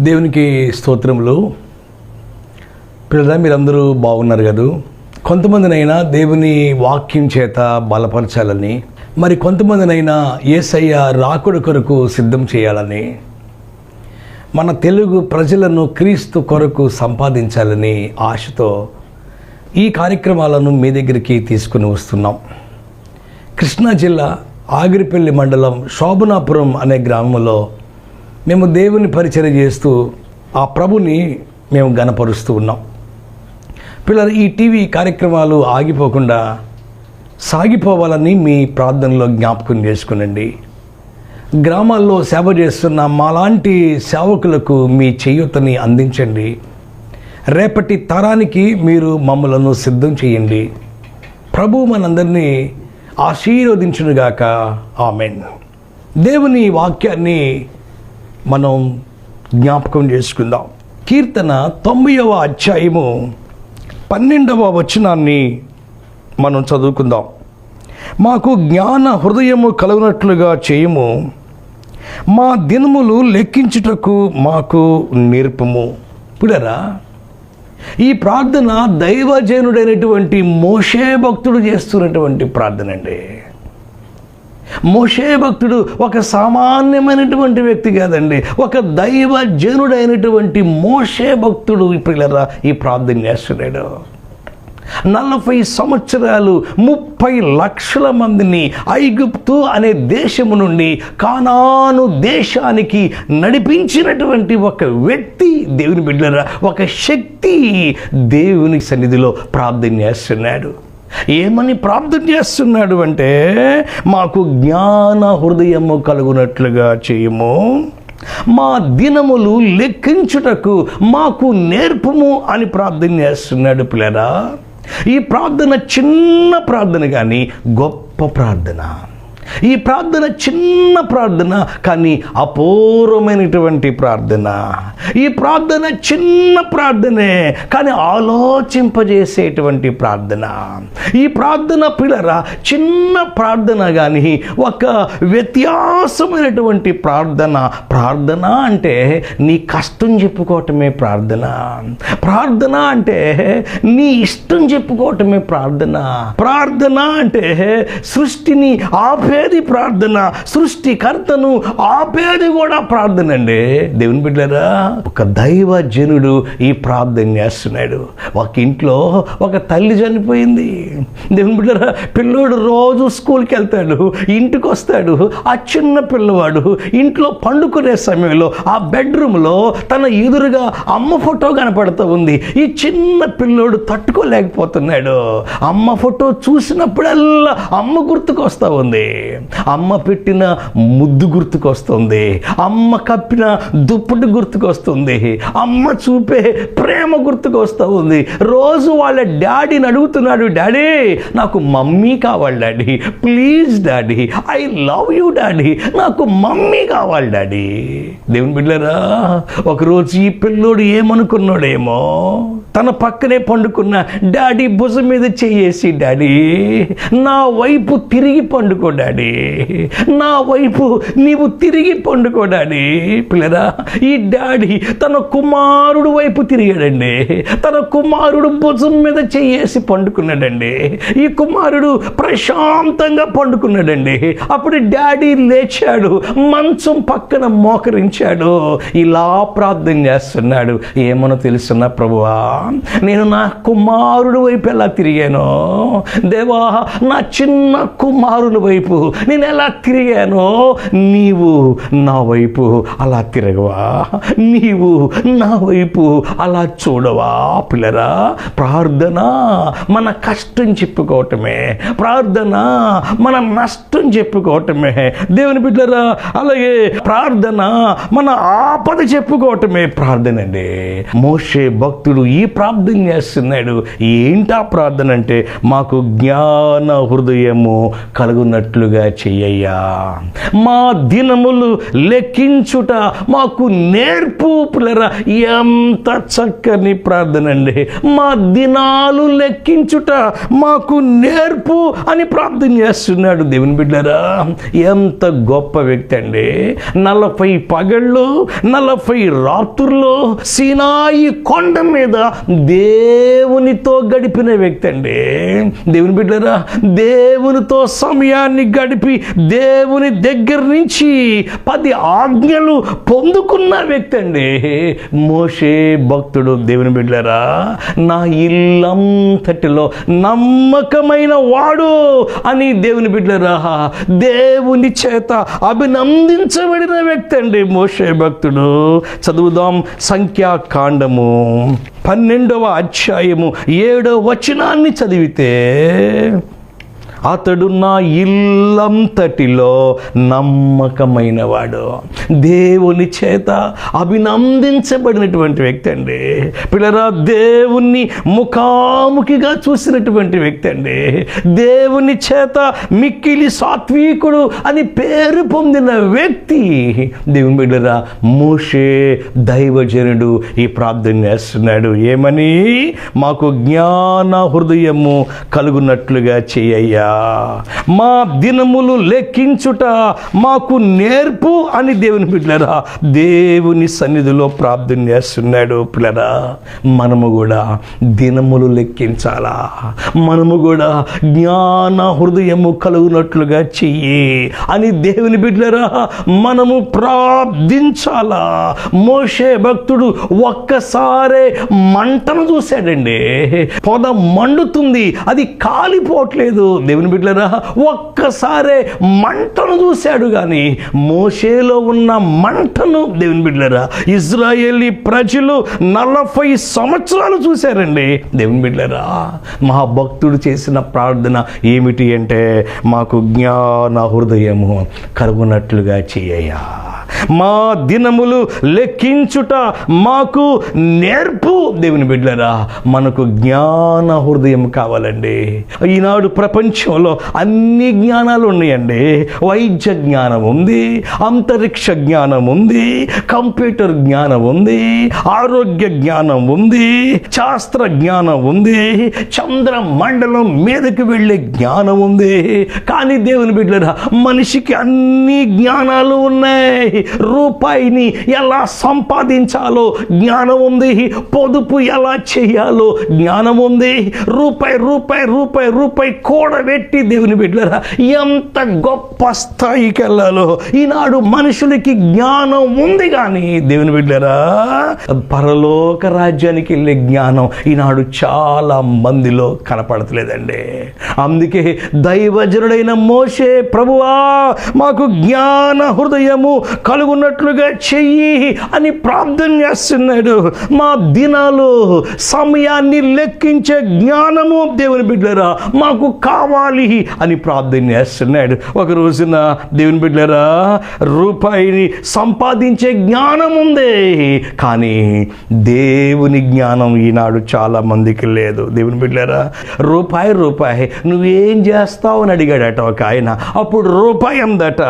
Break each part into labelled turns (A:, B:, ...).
A: దేవునికి స్తోత్రములు. పిల్లల మీరందరూ బాగున్నారు కదా? కొంతమందినైనా దేవుని వాక్యం చేత బలపరచాలని మరి కొంతమందినైనా ఏసయ్య రాకుడు కొరకు సిద్ధం చేయాలని మన తెలుగు ప్రజలను క్రీస్తు కొరకు సంపాదించాలని ఆశతో ఈ కార్యక్రమాలను మీ దగ్గరికి తీసుకుని వస్తున్నాం. కృష్ణా జిల్లా ఆగిరిపల్లి మండలం శోభనాపురం అనే గ్రామంలో మేము దేవుని పరిచయం చేస్తూ ఆ ప్రభుని మేము గనపరుస్తూ ఉన్నాం. పిల్లలు ఈ టీవీ కార్యక్రమాలు ఆగిపోకుండా సాగిపోవాలని మీ ప్రార్థనలో జ్ఞాపకం చేసుకునండి. గ్రామాల్లో సేవ చేస్తున్న మాలాంటి సేవకులకు మీ చేయూతని అందించండి. రేపటి తరానికి మీరు మమ్మలను సిద్ధం చేయండి. ప్రభు మనందరినీ ఆశీర్వదించునుగాక. ఆమెన్. దేవుని వాక్యాన్ని మనం జ్ఞాపకం చేసుకుందాం. కీర్తన తొంభైవ అధ్యాయము పన్నెండవ వచనాన్ని మనం చదువుకుందాం. మాకు జ్ఞాన హృదయము కలుగునట్లుగా చేయము. మా దినములు లెక్కించుటకు మాకు నేర్పము. ఇప్పుడరా ఈ ప్రార్థన దైవజనుడైనటువంటి మోషే భక్తుడు చేస్తున్నటువంటి ప్రార్థన అండి. మోషే భక్తుడు ఒక సామాన్యమైనటువంటి వ్యక్తి కాదండి. ఒక దైవజనుడైనటువంటి మోషే భక్తుడు పిల్లరా ఈ ప్రార్థన చేస్తున్నాడు. నలభై సంవత్సరాలు ముప్పై లక్షల మందిని ఐగుప్తు అనే దేశము నుండి కానాను దేశానికి నడిపించినటువంటి ఒక వ్యక్తి దేవుని బిడ్డరా ఒక శక్తి దేవుని సన్నిధిలో ప్రార్థన చేస్తున్నాడు. ఏమని ప్రార్థన చేస్తున్నాడు అంటే మాకు జ్ఞాన హృదయము కలుగునట్లుగా చేయము. మా దినములు లెక్కించుటకు మాకు నేర్పము అని ప్రార్థన చేస్తున్నాడు పిల్లరా. ఈ ప్రార్థన చిన్న ప్రార్థన కానీ గొప్ప ప్రార్థన. ఈ ప్రార్థన చిన్న ప్రార్థన కానీ అపూర్వమైనటువంటి ప్రార్థన. ఈ ప్రార్థన చిన్న ప్రార్థనే కానీ ఆలోచింపజేసేటువంటి ప్రార్థన. ఈ ప్రార్థన పిల్లరా చిన్న ప్రార్థన కానీ ఒక వ్యత్యాసమైనటువంటి ప్రార్థన. ప్రార్థన అంటే నీ కష్టం చెప్పుకోవటమే ప్రార్థన. ప్రార్థన అంటే నీ ఇష్టం చెప్పుకోవటమే ప్రార్థన. ప్రార్థన అంటే సృష్టిని ఆపేది ప్రార్థన సృష్టికర్తను ఆపేది కూడా ప్రార్థన అండి దేవుని బిడ్డరా ఒక దైవ జనుడు ఈ ప్రార్థన చేస్తున్నాడు. ఒక ఇంట్లో ఒక తల్లి చనిపోయింది. దేవుని బిడ్డరా పిల్లోడు రోజు స్కూల్కి వెళ్తాడు ఇంటికి వస్తాడు ఆ చిన్న పిల్లవాడు ఇంట్లో పండుకునే సమయంలో ఆ బెడ్రూమ్లో తన ఎదురుగా అమ్మ ఫోటో కనపడుతూ ఉంది. ఈ చిన్న పిల్లోడు తట్టుకోలేకపోతున్నాడు. అమ్మ ఫోటో చూసినప్పుడల్లా అమ్మ గుర్తుకొస్తా ఉంది. అమ్మ పెట్టిన ముద్దు గుర్తుకొస్తుంది. అమ్మ కప్పిన దుప్పటి గుర్తుకొస్తుంది. అమ్మ చూపే ప్రేమ గుర్తుకొస్తూ ఉంది రోజు వాళ్ళ డాడీని అడుగుతున్నాడు డాడీ నాకు మమ్మీ కావాలి daddy. Please daddy. I love you daddy. నాకు మమ్మీ కావాలి డాడీ. దేవుని బిడ్డరా ఒకరోజు ఈ పిల్లోడు ఏమనుకున్నాడేమో? తన పక్కనే పండుకున్న డాడీ భుజం మీద చేయేసి డాడీ నా వైపు తిరిగి పండుకో డాడీ. నా వైపు నీవు తిరిగి పండుకో డాడీ. పిల్లరా ఈ డాడీ తన కుమారుడు వైపు తిరిగాడండి. తన కుమారుడు భుజం మీద చేయేసి పండుకున్నాడండి. ఈ కుమారుడు ప్రశాంతంగా పండుకున్నాడండి. అప్పుడు డాడీ లేచాడు మంచం పక్కన మోకరించాడు. ఇలా ప్రార్థన చేస్తున్నాడు. ఏమనో తెలుసున్నా ప్రభువా? నేను నా కుమారుడు వైపు ఎలా తిరిగాను? దేవా నా చిన్న కుమారుని వైపు నేను ఎలా తిరిగానో? నీవు నా వైపు అలా తిరగవా? నీవు నా వైపు అలా చూడవా? పిల్లరా ప్రార్థన మన కష్టం చెప్పుకోవటమే. ప్రార్థన మన నష్టం చెప్పుకోవటమే. దేవుని బిడ్డరా అలాగే ప్రార్థన మన ఆపద చెప్పుకోవటమే. ప్రార్థన అండి మోషే భక్తుడు ఈ ప్రార్థన చేస్తున్నాడు. ఏంటా ప్రార్థన అంటే మాకు జ్ఞాన హృదయము కలుగునట్లుగా చెయ్యయ్యా. మా దినములు లెక్కించుట మాకు నేర్పు పులరా. ఎంత చక్కని ప్రార్థన అండి. మా దినాలు లెక్కించుట మాకు నేర్పు అని ప్రార్థన చేస్తున్నాడు దేవుని బిడ్డరా. ఎంత గొప్ప వ్యక్తి అండి. నలభై పగళ్ళు నలభై రాత్రులు సినాయి కొండ మీద దేవునితో గడిపిన వ్యక్తి అండి. దేవుని బిడ్డరా దేవునితో సమయాన్ని గడిపి దేవుని దగ్గర నుంచి పది ఆజ్ఞలు పొందుకున్న వ్యక్తి అండి. మోషే భక్తుడు దేవుని బిడ్డరా నా ఇల్లంతటిలో నమ్మకమైన వాడు అని దేవుని బిడ్డరా దేవుని చేత అభినందించబడిన వ్యక్తి అండి మోషే భక్తుడు. చదువుదాం సంఖ్యాకాండము. పన్నెండవ అధ్యాయము ఏడవ వచనాన్ని చదివితే అతడు నా ఇల్లంతటిలో నమ్మకమైనవాడు. దేవుని చేత అభినందించబడినటువంటి వ్యక్తి అండి. పిల్లరా దేవుణ్ణి ముఖాముఖిగా చూసినటువంటి వ్యక్తి అండి. దేవుని చేత మిక్కిలి సాత్వికుడు అని పేరు పొందిన వ్యక్తి. దేవుని బిడ్డరా మోషే దైవజనుడు ఈ ప్రార్థన చేస్తున్నాడు. ఏమని? మాకు జ్ఞాన హృదయము కలుగునట్లుగా చేయయ్యా మా దినములు లెక్కించుట మాకు నేర్పు అని దేవుని బిడ్డరా దేవుని సన్నిధిలో ప్రార్థన చేస్తున్నాడు పిల్లరా. మనము కూడా దినములు లెక్కించాలా. మనము కూడా జ్ఞాన హృదయము కలుగునట్లుగా చెయ్యి అని దేవుని బిడ్డరా మనము ప్రార్థించాలా. మోషే భక్తుడు ఒక్కసారే మంటను చూశాడండి. పొద మండుతుంది అది కాలిపోవట్లేదు. దేవుని బిడ్డలరా ఒక్కసారే మంటను చూశాడు కానీ మోషేలో ఉన్న మంటను దేవుని బిడ్డలరా ఇజ్రాయేలీ ప్రజలు నలభై సంవత్సరాలు చూశారండి దేవుని బిడ్డలరా మా భక్తుడు చేసిన ప్రార్థన ఏమిటి అంటే మాకు జ్ఞాన హృదయము కలుగునట్లుగా చేయయా మా దినములు లెక్కించుట మాకు నేర్పు దేవుని బిడ్డలరా మనకు జ్ఞాన హృదయం కావాలండి. ఈనాడు ప్రపంచంలో అన్ని జ్ఞానాలు ఉన్నాయండి. వైద్య జ్ఞానం ఉంది అంతరిక్ష జ్ఞానం ఉంది కంప్యూటర్ జ్ఞానం ఉంది ఆరోగ్య జ్ఞానం ఉంది శాస్త్ర జ్ఞానం ఉంది చంద్ర మండలం మీదకి వెళ్ళే జ్ఞానం ఉంది. కానీ దేవుని బిడ్డరా మనిషికి అన్ని జ్ఞానాలు ఉన్నాయి. రూపాయిని ఎలా సంపాదించాలో జ్ఞానం ఉంది. పొదుపు ఎలా చేయాలో జ్ఞానం ఉంది. రూపాయి రూపాయి రూపాయి రూపాయి పెట్టి దేవుని బిడ్డరా ఎంత గొప్ప స్థాయికి వెళ్ళాలో ఈనాడు మనుషులకి జ్ఞానం ఉంది కానీ దేవుని బిడ్డరా పరలోక రాజ్యానికి వెళ్ళే జ్ఞానం ఈనాడు చాలా మందిలో కనపడతలేదండి. అందుకే దైవజనుడైన మోషే ప్రభువా మాకు జ్ఞాన హృదయము కలుగున్నట్లుగా చెయ్యి అని ప్రార్థన చేస్తున్నాడు. మా దినాలు సమయాన్ని లెక్కించే జ్ఞానము దేవుని బిడ్డరా మాకు కావాలి అని ప్రార్థన చేస్తున్నాడు. ఒక రోజున దేవుని బిడ్డరా రూపాయిని సంపాదించే జ్ఞానం ఉంది. కానీ దేవుని జ్ఞానం ఈనాడు చాలా మందికి లేదు. దేవుని బిడ్డరా రూపాయి రూపాయి నువ్వేం చేస్తావు అని అడిగాడట ఒక ఆయన. అప్పుడు రూపాయి అందట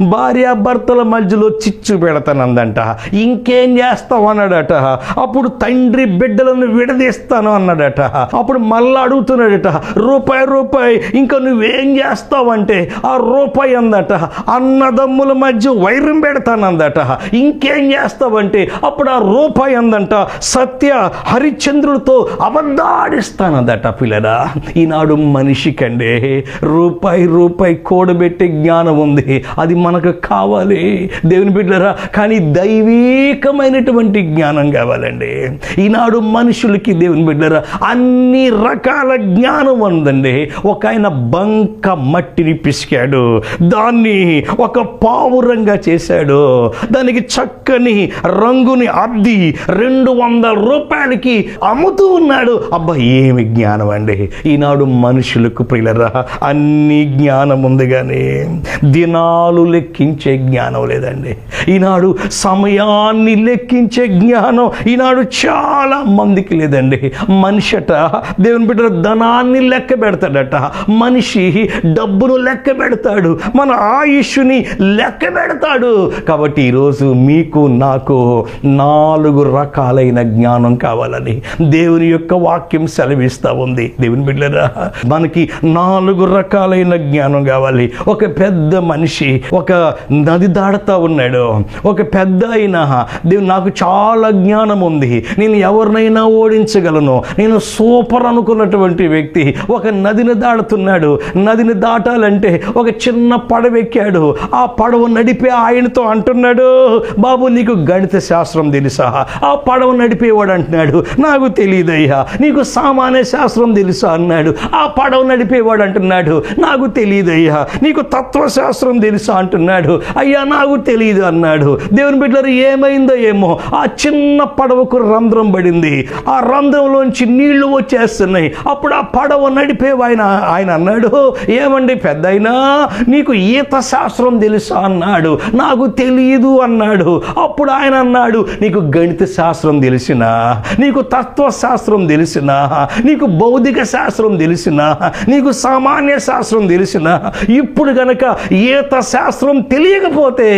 A: భార్యాభర్తల మధ్యలో చిచ్చు పెడతానందంట. ఇంకేం చేస్తావు అన్నాడట. అప్పుడు తండ్రి బిడ్డలను విడదీస్తాను అన్నాడట. అప్పుడు మళ్ళా అడుగుతున్నాడట రూపాయి రూపాయి ఇంకా నువ్వేం చేస్తావంటే ఆ రూపాయి అందట అన్నదమ్ముల మధ్య వైరం పెడతానందట. ఇంకేం చేస్తావంటే అప్పుడు ఆ రూపాయి అందంట సత్య హరిశ్చంద్రుడితో అబద్ధాడిస్తానందట పిల్లరా ఈనాడు మనిషికండి. రూపాయి రూపాయి కూడబెట్టే జ్ఞానం ఉంది. అది మనకు కావాలి. దేవుని బిడ్డరా కానీ దైవీకమైనటువంటి జ్ఞానం కావాలండి. ఈనాడు మనుషులకి దేవుని బిడ్డరా అన్ని రకాల జ్ఞానం ఉందండి. ఒక ఆయన బంక మట్టిని పిసికాడు. దాన్ని ఒక పావురంగా చేశాడు. దానికి చక్కని రంగుని అద్ది రెండు వందల రూపాయలకి అమ్ముతూ ఉన్నాడు. అబ్బా ఏమి జ్ఞానం అండి. ఈనాడు మనుషులకు ప్రియులరా అన్ని జ్ఞానం ఉంది కానీ దినాలు లెక్కించే జ్ఞానం లేదండి. ఈనాడు సమయాన్ని లెక్కించే జ్ఞానం ఈనాడు చాలా మందికి లేదండి. మనిషట దేవుని బిడ్డ ధనాన్ని లెక్క పెడతాడట. మనిషి డబ్బును లెక్క పెడతాడు మన ఆయుష్ని లెక్క పెడతాడు. కాబట్టి ఈరోజు మీకు నాకు నాలుగు రకాలైన జ్ఞానం కావాలని దేవుని యొక్క వాక్యం సెలవిస్తూ ఉంది. దేవుని బిడ్డరా మనకి నాలుగు రకాలైన జ్ఞానం కావాలి. ఒక పెద్ద మనిషి ఒక నది దాడుతూ ఉన్నాడు. ఒక పెద్ద అయిన దేవుని నాకు చాలా జ్ఞానం ఉంది. నేను ఎవరినైనా ఓడించగలను. నేను సూపర్ అనుకున్నటువంటి వ్యక్తి ఒక నదిని దాడుతున్నాడు నదిని దాటాలంటే ఒక చిన్న పడవ ఎక్కాడు. ఆ పడవ నడిపే ఆయనతో అంటున్నాడు బాబు నీకు గణిత శాస్త్రం తెలుసా ఆ పడవ నడిపేవాడు అంటున్నాడు నాకు తెలియదయ్యా నీకు సామాన్య శాస్త్రం తెలుసా? అన్నాడు. ఆ పడవ నడిపేవాడు అంటున్నాడు నాకు తెలియదయ్యా నీకు తత్వశాస్త్రం తెలుసా? అంటున్నాడు. అయ్యా నాకు తెలియదు అన్నాడు. దేవుని బిడ్డలు ఏమైందో ఏమో ఆ చిన్న పడవకు రంధ్రం పడింది. ఆ రంధ్రంలోంచి నీళ్ళు వచ్చేస్తున్నాయి. అప్పుడు ఆ పడవ నడిపే ఆయన ఆయన అన్నాడు. ఏమండి పెద్ద నీకు ఈత శాస్త్రం తెలుసా అన్నాడు. నాకు తెలియదు అన్నాడు. అప్పుడు ఆయన అన్నాడు నీకు గణిత శాస్త్రం తెలిసినా నీకు తత్వశాస్త్రం తెలిసినా నీకు భౌతిక శాస్త్రం తెలిసినా నీకు సామాన్య శాస్త్రం తెలిసినా ఇప్పుడు గనక ఈత శాస్త్రం తెలియకపోతే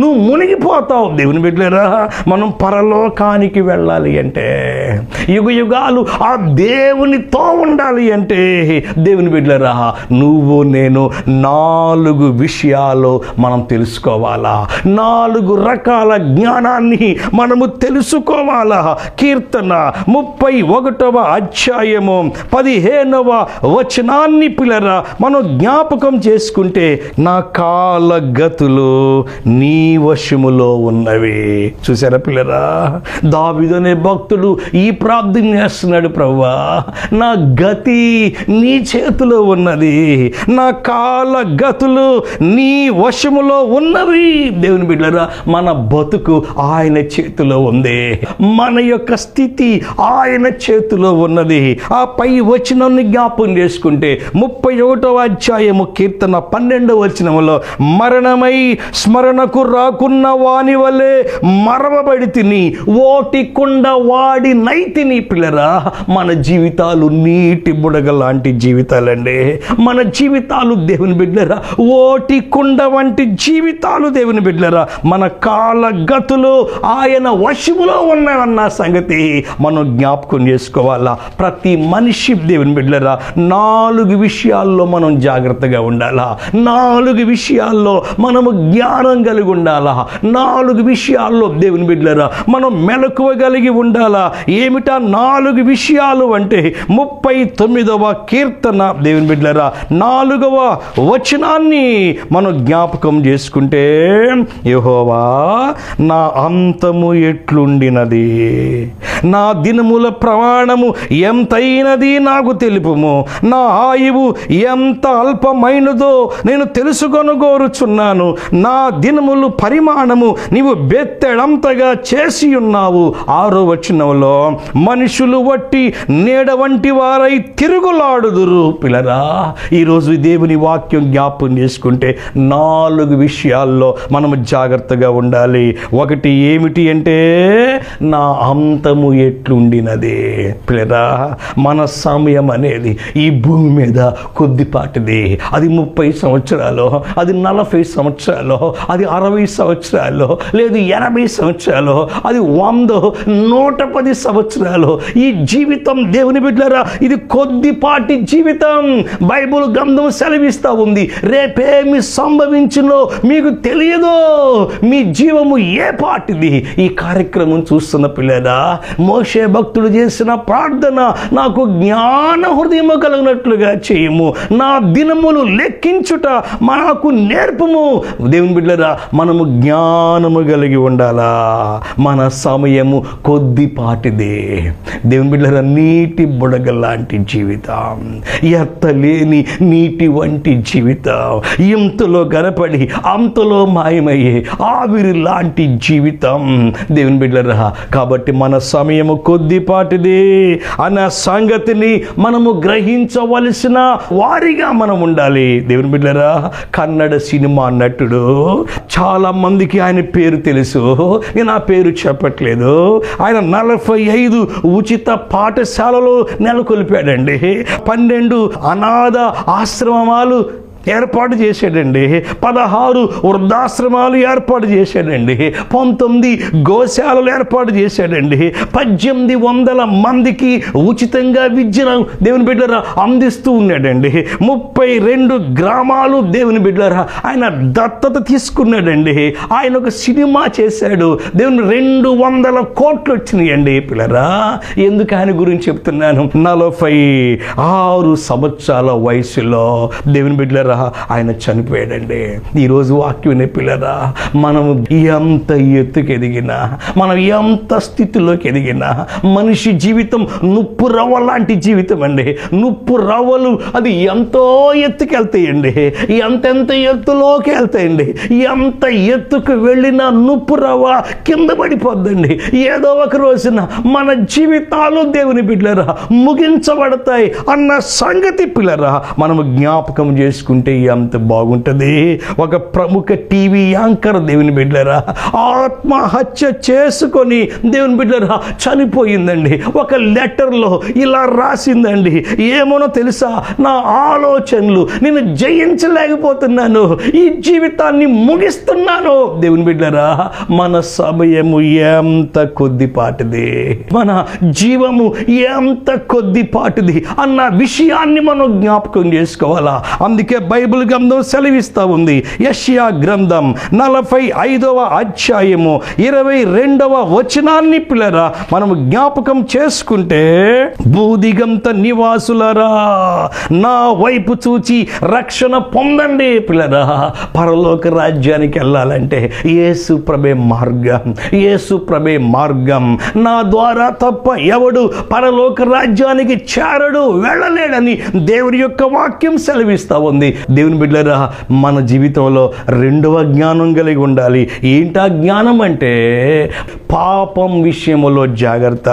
A: నువ్వు మునిగిపోతావు. దేవుని బిడ్డలేరా మనం పరలోకానికి వెళ్ళాలి అంటే యుగ యుగాలు ఆ దేవునితో ఉండాలి అంటే దేవుని బిడ్డలేరా నువ్వు నేను నాలుగు విషయాలు మనం తెలుసుకోవాలా? నాలుగు రకాల జ్ఞానాన్ని మనము తెలుసుకోవాలా? కీర్తన ముప్పై ఒకటవ అధ్యాయము పదిహేనవ వచనాన్ని పిల్లరా మనం జ్ఞాపకం చేసుకుంటే నా కాల గతులు నీ వశములో ఉన్నవి. చూసారా పిల్లరా? దావిదనే భక్తుడు ఈ ప్రార్థన చేస్తున్నాడు ప్రవ్వా. నా గతి నీ చేతిలో ఉన్నది. నా కాల గతులు నీ వశములో ఉన్నవి దేవుని బిడ్డరా మన బతుకు ఆయన చేతిలో ఉంది. మన యొక్క స్థితి ఆయన చేతిలో ఉన్నది. ఆ పై వచనాన్ని జ్ఞాపం చేసుకుంటే ముప్పై ఒకటవ అధ్యాయము కీర్తన పన్నెండవ వచనములో మరణమై స్మరణకు రాకున్న వాని వలె మరవబడి తిని ఓటి కుండ వాడి నైతిని. పిల్లరా మన జీవితాలు నీటి బుడగ లాంటి జీవితాలండి. మన జీవితాలు దేవుని బిడ్డరా ఓటి కుండ వంటి జీవితాలు దేవుని బిడ్డరా మన కాలగతులు ఆయన వశములో ఉన్నాయన్న సంగతి మనం జ్ఞాపకం చేసుకోవాలా. ప్రతి మనిషి దేవుని బిడ్డరా నాలుగు విషయాల్లో మనం జాగ్రత్తగా ఉండాలా. నాలుగు విషయాల్లో మనము జ్ఞానం కలిగి ఉండాలా. నాలుగు విషయాల్లో దేవుని బిడ్డరా మనం మెలకువ కలిగి ఉండాలా. ఏమిటా నాలుగు విషయాలు అంటే ముప్పై తొమ్మిదవ కీర్తన దేవుని బిడ్డరా నాలుగవ వచనాన్ని మనం జ్ఞాపకం చేసుకుంటే యహోవా నా అంతము ఎట్లుండినది? నా దినముల ప్రమాణము ఎంతైనది నాకు తెలుపుము? నా ఆయువు ఎంత అల్పమైనదో నేను తెలుసుకొని కోరుచున్నాను నా దినములు పరిమాణము నీవు బెత్తెడంతగా చేసి ఉన్నావు. ఆరో వచనంలో మనుషులు వట్టి నీడ వంటి వారై తిరుగులాడుదురు పిల్లరా. ఈరోజు దేవుని వాక్యం జ్ఞాపం చేసుకుంటే నాలుగు విషయాల్లో మనం జాగ్రత్తగా ఉండాలి. ఒకటి ఏమిటి అంటే నా అంతము ఎట్లుండినది? పిల్లరా మన సమయం అనేది ఈ భూమి మీద కొద్దిపాటిది. అది ముప్పై సంవత్సరాలు అది నలభై సంవత్సరాలు అది అరవై సంవత్సరాలు లేదు ఎనభై సంవత్సరాలు అది వంద నూట పది సంవత్సరాలు. ఈ జీవితం దేవుని బిడ్డరా ఇది కొద్దిపాటి జీవితం. బైబుల్ గ్రంథం సెలవిస్తూ ఉంది. రేపేమి సంభవించినో మీకు తెలియదు మీ జీవము ఏ పాటిది? ఈ కార్యక్రమం చూస్తున్న పిల్లరా మోషే భక్తుడు చేసిన ప్రార్థన నాకు జ్ఞాన హృదయము కలిగినట్లుగా చేయము. నా దినములు లెక్కించుట మనకు నేర్పము. దేవుని బిడ్డరా మనము జ్ఞానము కలిగి ఉండాలా? మన సమయము కొద్దిపాటిదే. దేవుని బిడ్డరా నీటి బుడగ లాంటి జీవితం. ఎత్త లేని నీటి వంటి జీవితం. ఇంతలో గనపడి అంతలో మాయమయ్యే ఆవిరి లాంటి జీవితం. దేవుని బిడ్డరా కాబట్టి మన సమయము కొద్దిపాటిది. అన్న సంగతిని మనము గ్రహించవలసిన వారిగా మనం ఉండాలి. దేవుని బిడ్డరా కన్నడ సినిమా నటుడు చాలా మందికి ఆయన పేరు తెలుసు. నేను ఆ పేరు చెప్పట్లేదు. ఆయన నలభై ఐదు ఉచిత పాఠశాలలో నెలకొల్పాడండి. పన్నెండు అనాథ ఆశ్రమాలు ఏర్పాటు చేశాడండి. పదహారు వృద్ధాశ్రమాలు ఏర్పాటు చేశాడండి. పంతొమ్మిది గోశాలలు ఏర్పాటు చేశాడండి. పద్దెనిమిది వందల మందికి ఉచితంగా విద్యను దేవుని బిడ్డరా అందిస్తూ ఉన్నాడండి. ముప్పై రెండు గ్రామాలు దేవుని బిడ్డరా ఆయన దత్తత తీసుకున్నాడండి. ఆయన ఒక సినిమా చేశాడు. దేవుని రెండు వందల కోట్లు వచ్చినాయండి పిల్లరా. ఎందుకు ఆయన గురించి చెప్తున్నాను? నలభై ఆరు సంవత్సరాల వయసులో దేవుని బిడ్డరా ఆయన చనిపోయాడండి. ఈరోజు వాక్యం పిల్లరా మనము ఎంత ఎత్తుకు ఎదిగినా మనం ఎంత స్థితిలోకి ఎదిగినా మనిషి జీవితం నుప్పు రవ్వ లాంటి జీవితం అండి. నుప్పు రవ్వలు అది ఎంతో ఎత్తుకు వెళ్తాయండి. ఎంతెంత ఎత్తులోకి వెళ్తాయండి. ఎంత ఎత్తుకు వెళ్ళిన నుప్పు రవ్వ కింద పడిపోద్దండి. ఏదో ఒక రోజున మన జీవితాలు దేవుని బిడ్డలరా ముగించబడతాయి అన్న సంగతి పిల్లరా మనము జ్ఞాపకం చేసుకుని చేసుకుంటే ఎంత బాగుంటుంది. ఒక ప్రముఖ టీవీ యాంకర్ దేవుని బిడ్డలరా ఆత్మహత్య చేసుకొని దేవుని బిడ్డలరా చనిపోయిందండి. ఒక లెటర్లో ఇలా రాసిందండి ఏమోనో తెలుసా నా ఆలోచనలు నేను జయించలేకపోతున్నాను ఈ జీవితాన్ని ముగిస్తున్నాను. దేవుని బిడ్డరా మన సమయము ఎంత కొద్దిపాటిది? మన జీవము ఎంత కొద్దిపాటిది? అన్న విషయాన్ని మనం జ్ఞాపకం చేసుకోవాలా? అందుకే బైబిల్ గ్రంథం సెలవిస్తూ ఉంది. యష్యా గ్రంథం నలభై ఐదవ అధ్యాయము ఇరవై రెండవ వచనాన్ని పిల్లరా మనం జ్ఞాపకం చేసుకుంటే భూదిగంత నివాసులరా నా వైపు చూచి రక్షణ పొందండి పిల్లరా. పరలోక రాజ్యానికి వెళ్ళాలంటే యేసు ప్రభే మార్గం యేసు ప్రభే మార్గం. నా ద్వారా తప్ప ఎవడు పరలోక రాజ్యానికి చేరడు వెళ్ళలేడని దేవుడి యొక్క వాక్యం సెలవిస్తూ ఉంది. దేవుని బిడ్డరా మన జీవితంలో రెండవ జ్ఞానం కలిగి ఉండాలి. ఏంటా జ్ఞానం అంటే పాపం విషయములో జాగ్రత్త.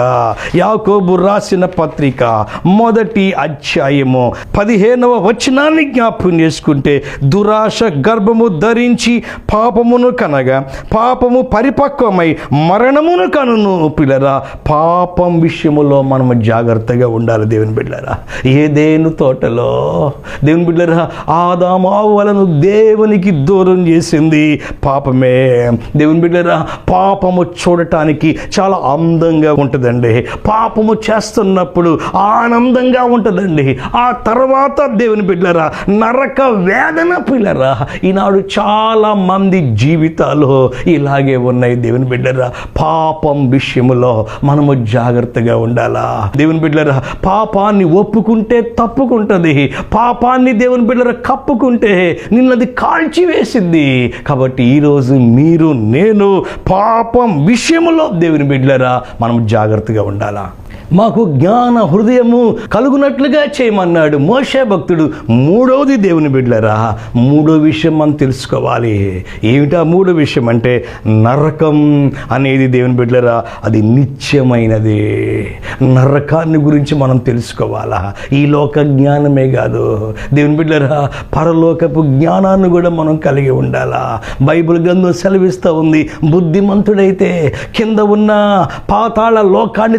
A: యాకోబు రాసిన పత్రిక మొదటి అధ్యాయము పదిహేనవ వచనాన్ని జ్ఞాపకం చేసుకుంటే దురాశ గర్భము ధరించి పాపమును కనగా పాపము పరిపక్వమై మరణమును కనును పిల్లరా. పాపం విషయములో మనము జాగ్రత్తగా ఉండాలి దేవుని బిడ్డరా ఏదేను తోటలో? దేవుని బిడ్డరా ఆదామావలను దేవునికి దూరం చేసింది. పాపమే. దేవుని బిడ్డరా పాపము చూడటానికి చాలా అందంగా ఉంటుందండి. పాపము చేస్తున్నప్పుడు ఆనందంగా ఉంటుందండి. ఆ తర్వాత దేవుని బిడ్డరా నరక వేదన పిల్లరా ఈనాడు చాలా మంది జీవితాలు ఇలాగే ఉన్నాయి. దేవుని బిడ్డరా పాపం విషయములో మనము జాగ్రత్తగా ఉండాలా? దేవుని బిడ్డరా పాపాన్ని ఒప్పుకుంటే తప్పుకుంటుంది. పాపాన్ని దేవుని బిడ్డరా కప్పుకుంటే నిన్నది కాల్చివేసింది. కాబట్టి ఈరోజు మీరు నేను పాపం విషయంలో దేవుని బిడ్డలరా మనం జాగ్రత్తగా ఉండాలా? మాకు జ్ఞాన హృదయము కలుగునట్లుగా చేయమన్నాడు మోషే భక్తుడు. మూడవది దేవుని బిడ్డలరా మూడో విషయం మనం తెలుసుకోవాలి. ఏమిటా మూడో విషయం అంటే నరకం అనేది దేవుని బిడ్డలరా అది నిత్యమైనది. నరకాన్ని గురించి మనం తెలుసుకోవాలా? ఈ లోక జ్ఞానమే కాదు. దేవుని బిడ్డలరా పరలోకపు జ్ఞానాన్ని కూడా మనం కలిగి ఉండాలా? బైబిల్ గ్రంథం సెలవిస్తూ ఉంది బుద్ధిమంతుడైతే కింద ఉన్న పాతాళ లోకాన్ని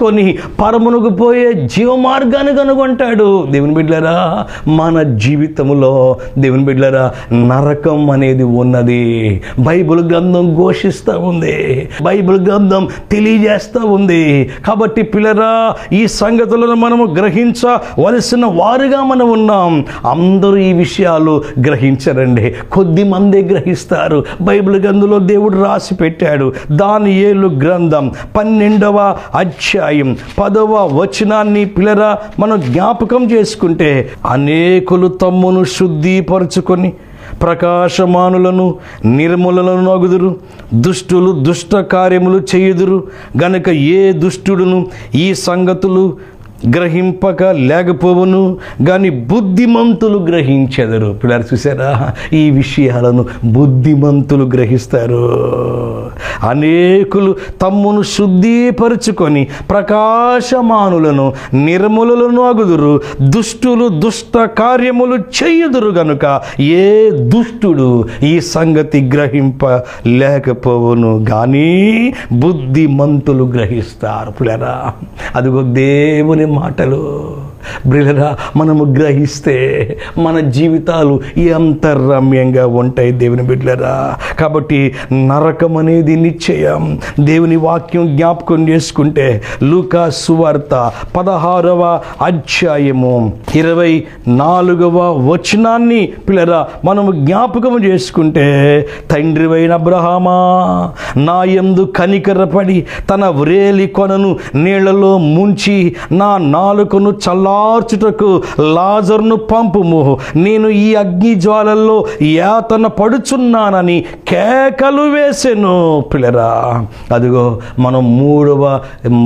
A: తప్పించుకొని పరమునకు పోయే జీవ మార్గాన్ని కనుగొంటాడు. దేవుని బిడ్డలరా మన జీవితంలో దేవుని బిడ్డలరా నరకం అనేది ఉన్నది. బైబిల్ గ్రంథం ఘోషిస్తూ ఉంది. బైబిల్ గ్రంథం తెలియజేస్తూ ఉంది. కాబట్టి పిల్లరా ఈ సంగతులను మనము గ్రహించవలసిన వారుగా మనం ఉన్నాం. అందరూ ఈ విషయాలు గ్రహించరండి. కొద్ది మందే గ్రహిస్తారు. బైబిల్ గ్రంథంలో దేవుడు రాసి పెట్టాడు. దాని ఏలు గ్రంథం పన్నెండవ అధ్యాయం. పదవ వచనాన్ని పిల్లరా మనం జ్ఞాపకం చేసుకుంటే అనేకులు తమ్మును శుద్ధిపరుచుకొని ప్రకాశమానులను నిర్మూలను నగుదురు. దుష్టులు దుష్ట కార్యములు చేయుదురు. గనుక ఏ దుష్టుడును ఈ సంగతులు గ్రహింపక లేకపోవును కానీ బుద్ధిమంతులు గ్రహించెదరు. పిల్లలు చూసారా ఈ విషయాలను బుద్ధిమంతులు గ్రహిస్తారు. అనేకులు తమ్మును శుద్ధీపరుచుకొని ప్రకాశమానులను నిర్మూలలను అగుదురు. దుష్టులు దుష్ట కార్యములు చేయుదురు గనుక ఏ దుష్టుడు ఈ సంగతి గ్రహింప లేకపోవును కానీ బుద్ధిమంతులు గ్రహిస్తారు. పిల్లరా అదిగో దేవుని మాటలు బ్రిలరా మనము గ్రహిస్తే మన జీవితాలు ఎంత రమ్యంగా ఉంటాయి దేవుని బిడ్డలరా. కాబట్టి నరకం అనేది నిశ్చయం. దేవుని వాక్యం జ్ఞాపకం చేసుకుంటే లూకా సువార్త పదహారవ అధ్యాయము ఇరవై నాలుగవ వచనాన్ని పిల్లరా మనము జ్ఞాపకం చేసుకుంటే తండ్రివైన అబ్రహామా నా యందు కనికరపడి తన వ్రేలి కొనను నీళ్ళలో ముంచి నా నాలుకను చల్ల మార్చుటకు లాజర్ను పంపుము. నేను ఈ అగ్ని జ్వాలల్లో యాతన పడుచున్నానని కేకలు వేసెను. పిల్లరా అదిగో మనం మూడవ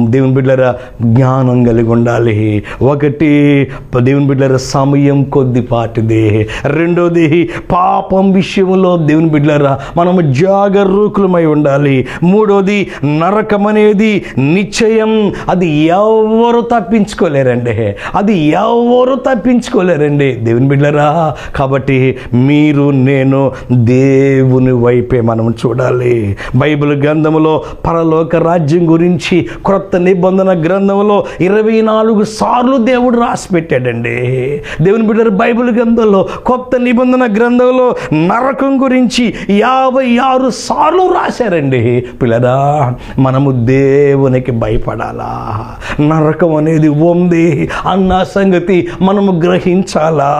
A: దేవుని బిడ్డరా జ్ఞానం కలిగి ఉండాలి. ఒకటి దేవుని బిడ్డల సమయం కొద్దిపాటిది. రెండోది పాపం విషయంలో దేవుని బిడ్డలరా మనము జాగరూకులమై ఉండాలి. మూడోది నరకం అనేది నిశ్చయం. అది ఎవరు తప్పించుకోలేరండి. అది ఎవరు తప్పించుకోలేరండి. దేవుని బిడ్డరా కాబట్టి మీరు నేను దేవుని వైపే మనం చూడాలి. బైబిల్ గ్రంథంలో పరలోక రాజ్యం గురించి క్రొత్త నిబంధన గ్రంథంలో ఇరవై నాలుగు సార్లు దేవుడు రాసి పెట్టాడండి. దేవుని బిడ్డలు బైబిల్ గ్రంథంలో కొత్త నిబంధన గ్రంథంలో నరకం గురించి యాభై ఆరు సార్లు రాశారండి. పిల్లరా మనము దేవునికి భయపడాలా? నరకం అనేది ఉంది. ఉన్న సంగతి మనము గ్రహించాలా?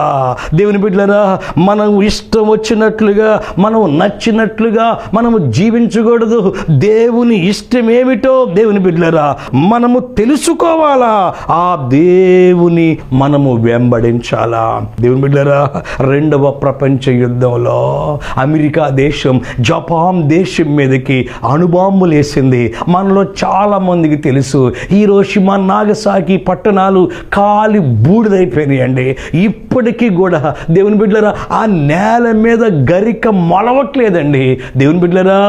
A: దేవుని బిడ్డలరా మనం ఇష్టం వచ్చినట్లుగా మనం నచ్చినట్లుగా మనము జీవించకూడదు. దేవుని ఇష్టం ఏమిటో దేవుని బిడ్డలరా మనము తెలుసుకోవాలా? ఆ దేవుని మనము వెంబడించాలా? దేవుని బిడ్డలరా రెండవ ప్రపంచ యుద్ధంలో అమెరికా దేశం జపాన్ దేశం మీదకి అణుబాంబులు వేసింది. మనలో చాలా మందికి తెలుసు హీరోషిమా నాగసాకి పట్టణాలు కాలి బూడిదైపోయినాయండి. ఇప్పటికీ కూడా దేవుని బిడ్డలరా ఆ నేల మీద గరిక మొలవట్లేదండి. దేవుని బిడ్డలరా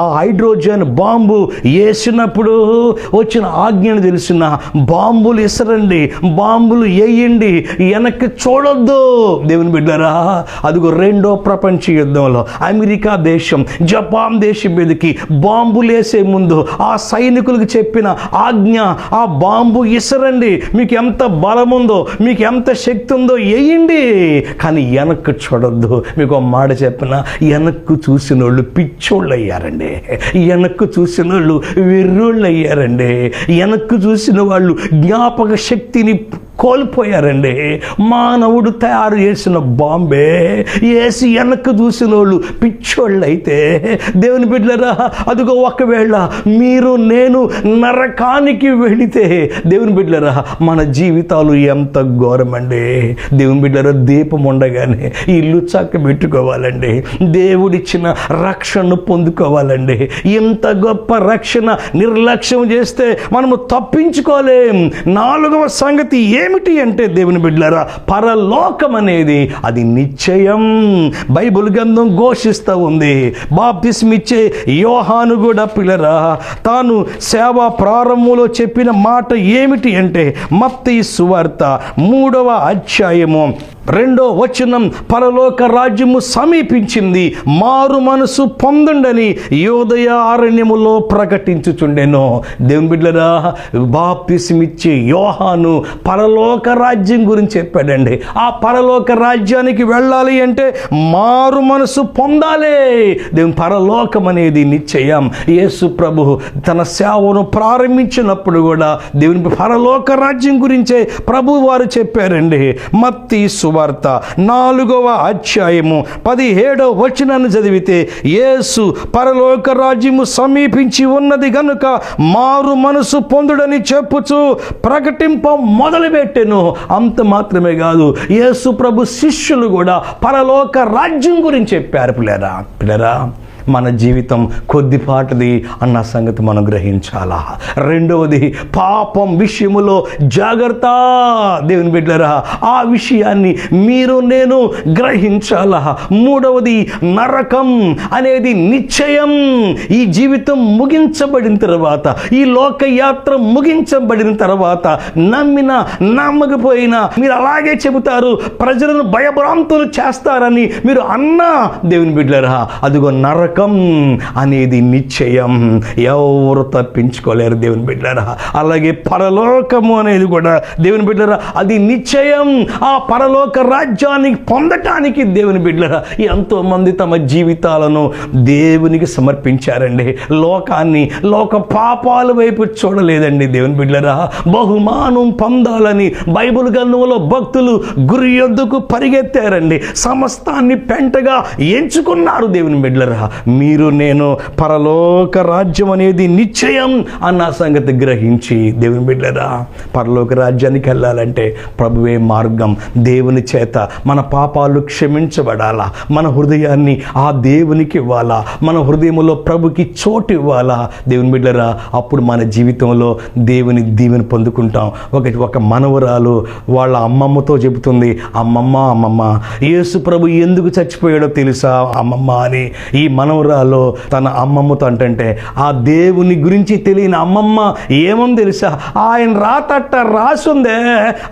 A: ఆ హైడ్రోజన్ బాంబు వేసినప్పుడు వచ్చిన ఆజ్ఞను తెలిసిన బాంబులు ఇసరండి బాంబులు వేయండి వెనక్కి చూడొద్దు. దేవుని బిడ్డరా అదిగో రెండో ప్రపంచ యుద్ధంలో అమెరికా దేశం జపాన్ దేశం మీదకి బాంబులు వేసే ముందు ఆ సైనికులకు చెప్పిన ఆజ్ఞ ఆ బాంబు ఇసరండి. మీకు ఎంత బలం ఉందో మీకు ఎంత శక్తి ఉందో వేయండి. కానీ వెనక్కి చూడొద్దు. మీకు ఒక మాట చెప్పిన వెనక్కు చూసిన వాళ్ళు పిచ్చోళ్ళు అయ్యారండి వెనక్కు చూసిన వాళ్ళు వెర్రోళ్ళు అయ్యారండి వెనక్కు చూసిన వాళ్ళు జ్ఞాపక శక్తిని కోల్పోయారండి. మానవుడు తయారు చేసిన బాంబే. వేసి వెనక్కి చూసిన వాళ్ళు పిచ్చోళ్ళు అయితే దేవుని బిడ్డలరా అదిగో ఒకవేళ మీరు నేను నరకానికి వెళితే దేవుని బిడ్డలరా మన జీవితాలు ఎంత ఘోరమండి. దేవుని బిడ్డలరా దీపం ఉండగానే ఇల్లు చక్క పెట్టుకోవాలండి దేవుడిచ్చిన రక్షణను పొందుకోవాలండి. ఇంత గొప్ప రక్షణ నిర్లక్ష్యం చేస్తే మనము తప్పించుకోలేం. నాలుగవ సంగతి ఏ ఏమిటి అంటే దేవుని బిడ్డలారా పరలోకం అనేది అది నిశ్చయం. బైబిల్ గ్రంథం ఘోషిస్తూ ఉంది. బాప్తిస్మ ఇచ్చే యోహాను కూడా పిల్లరా తాను సేవా ప్రారంభంలో చెప్పిన మాట ఏమిటి అంటే మత్తి సువార్త మూడవ అధ్యాయము రెండో వచనం పరలోక రాజ్యము సమీపించింది. మారు మనసు పొందండని యోదయ అరణ్యములో ప్రకటించుచుండెను. దేవుని బిడ్డరా బాప్తిసమిచ్చే యోహాను పరలోక రాజ్యం గురించి చెప్పాడండి. ఆ పరలోక రాజ్యానికి వెళ్ళాలి అంటే మారు మనసు పొందాలి. దేవుని పరలోకం అనేది నిశ్చయం. యేసు ప్రభు తన సేవను ప్రారంభించినప్పుడు కూడా దేవుని పరలోక రాజ్యం గురించే ప్రభు వారు చెప్పారండి. మత్తి సువార్త నాలుగవ అధ్యాయము పదిహేడవ వచనాన్ని చదివితే యేసు పరలోక రాజ్యము సమీపించి ఉన్నది గనుక మారు మనసు పొందుడని చెప్పుచు ప్రకటింప మొదలుపెట్టెను. అంత మాత్రమే కాదు యేసు ప్రభు శిష్యులు కూడా పరలోక రాజ్యం గురించి చెప్పారు. పిల్లరా పిల్లరా మన జీవితం కొద్దిపాటిది అన్న సంగతి మనం గ్రహించాలా? రెండవది పాపం విషయములో జాగ్రత్త. దేవుని బిడ్డరా ఆ విషయాన్ని మీరు నేను గ్రహించాలా? మూడవది నరకం అనేది నిశ్చయం. ఈ జీవితం ముగించబడిన తర్వాత ఈ లోకయాత్ర ముగించబడిన తర్వాత నమ్మిన నమ్మకపోయినా మీరు అలాగే చెబుతారు ప్రజలను భయభ్రాంతులు చేస్తారని మీరు అన్నా దేవుని బిడ్డరా అదిగో నరకం అనేది నిశ్చయం. ఎవరు తప్పించుకోలేరు దేవుని బిడ్డరా. అలాగే పరలోకము అనేది కూడా దేవుని బిడ్డరా అది నిశ్చయం. ఆ పరలోక రాజ్యానికి పొందటానికి దేవుని బిడ్డరా ఎంతోమంది తమ జీవితాలను దేవునికి సమర్పించారండి. లోకాన్ని లోక పాపాల వైపు చూడలేదండి దేవుని బిడ్డరా. బహుమానం పొందాలని బైబిల్ గ్రంథంలో భక్తులు గురి యొద్దకు పరిగెత్తారండి. సమస్తాన్ని పెంటగా ఎంచుకున్నారు దేవుని బిడ్డరా. మీరు నేను పరలోక రాజ్యం అనేది నిశ్చయం అన్న సంగతి గ్రహించి దేవుని బిడ్డరా పరలోక రాజ్యానికి వెళ్ళాలంటే ప్రభువే మార్గం. దేవుని చేత మన పాపాలు క్షమించబడాలా మన హృదయాన్ని ఆ దేవునికి ఇవ్వాలా మన హృదయంలో ప్రభుకి చోటు ఇవ్వాలా? దేవుని బిడ్డరా అప్పుడు మన జీవితంలో దేవుని దీవెని పొందుకుంటాం. ఒక ఒక మనవరాలు వాళ్ళ అమ్మమ్మతో చెబుతుంది అమ్మమ్మ అమ్మమ్మ యేసు ప్రభు ఎందుకు చచ్చిపోయాడో తెలుసా? అమ్మమ్మ అని. ఈ మనవరాలు తన అమ్మమ్మతో అంటంటే ఆ దేవుని గురించి తెలియని అమ్మమ్మ ఏమని తెలుసా? ఆయన రాతట్ట రాసుందే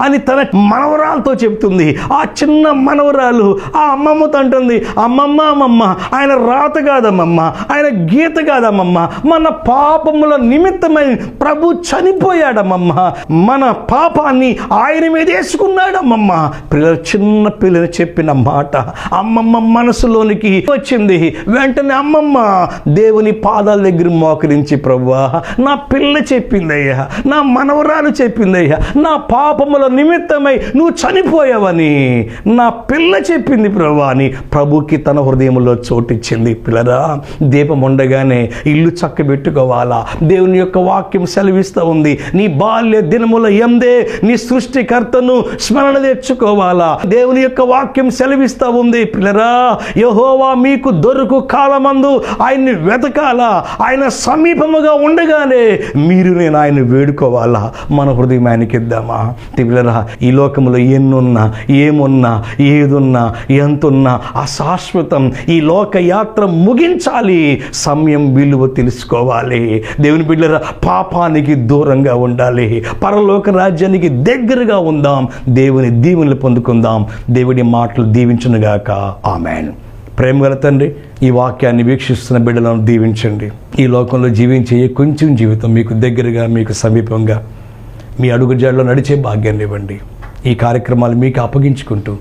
A: అని తన మనవరాలతో చెప్తుంది. ఆ చిన్న మనవరాలు ఆ అమ్మమ్మతో అంటుంది అమ్మమ్మ అమ్మమ్మ ఆయన రాత కాదమ్మమ్మ ఆయన గీత కాదమ్మమ్మ మన పాపముల నిమిత్తమై ప్రభు చనిపోయాడమ్మమ్మ మన పాపాన్ని ఆయన మీద వేసుకున్నాడమ్మమ్మ. పిల్లలు చిన్న పిల్లలు చెప్పిన మాట అమ్మమ్మ మనసులోనికి వచ్చింది. వెంటనే అమ్మమ్మ దేవుని పాదాల దగ్గర మోకరించి ప్రభువా నా పిల్ల చెప్పిందయ్యా నా మనవరాలు చెప్పిందయ్యా నా పాపముల నిమిత్తమై నువ్వు చనిపోయావని నా పిల్ల చెప్పింది ప్రభు అని ప్రభుకి తన హృదయంలో చోటిచ్చింది. పిల్లరా దీపం ఉండగానే ఇల్లు చక్కబెట్టుకోవాలా? దేవుని యొక్క వాక్యం సెలవిస్తూ ఉంది. నీ బాల్య దినముల ఎందే నీ సృష్టికర్తను స్మరణ తెచ్చుకోవాలా? దేవుని యొక్క వాక్యం సెలవిస్తూ ఉంది. పిల్లరా యహోవా మీకు దొరుకు కాలమందు ఆయన్ని వెతకాలా? ఆయన సమీపముగా ఉండగానే మీరు నేను ఆయన వేడుకోవాలా? మన హృదయం ఆయనకి ఇద్దామా పిల్లరా ఈ లోకంలో ఎన్నున్నా ఏమున్నా ఏదున్నా ఎంతున్నా అశాశ్వతం ఈ లోక యాత్ర ముగించాలి. సమయం విలువ తెలుసుకోవాలి. దేవుని బిడ్డరా పాపానికి దూరంగా ఉండాలి. పరలోక రాజ్యానికి దగ్గరగా ఉందాం. దేవుని దీవెనలు పొందుకుందాం. దేవుడి మాటలు దీవించునుగాక. ఆమెన్. ప్రేమగల తండ్రి ఈ వాక్యాన్ని వీక్షిస్తున్న బిడ్డలను దీవించండి. ఈ లోకంలో జీవించే కొంచెం జీవితం మీకు దగ్గరగా మీకు సమీపంగా మీ అడుగుజాడలో నడిచే భాగ్యాన్ని ఇవ్వండి. ఈ కార్యక్రమాలు మీకు అప్పగించుకుంటూ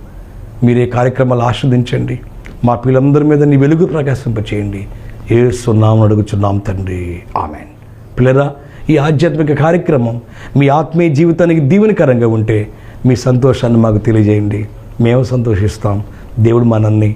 A: మీరు ఈ కార్యక్రమాలు ఆస్వాదించండి. మా పిల్లలందరి మీద నీ వెలుగు ప్రకాశింపచేయండి. ఏ సున్నాం అడుగుచున్నాం తండ్రి. ఆమెన్. పిల్లరా ఈ ఆధ్యాత్మిక కార్యక్రమం మీ ఆత్మీయ జీవితానికి దీవెనకరంగా ఉంటే మీ సంతోషాన్ని మాకు తెలియజేయండి. మేము సంతోషిస్తాం. దేవుడు మనల్ని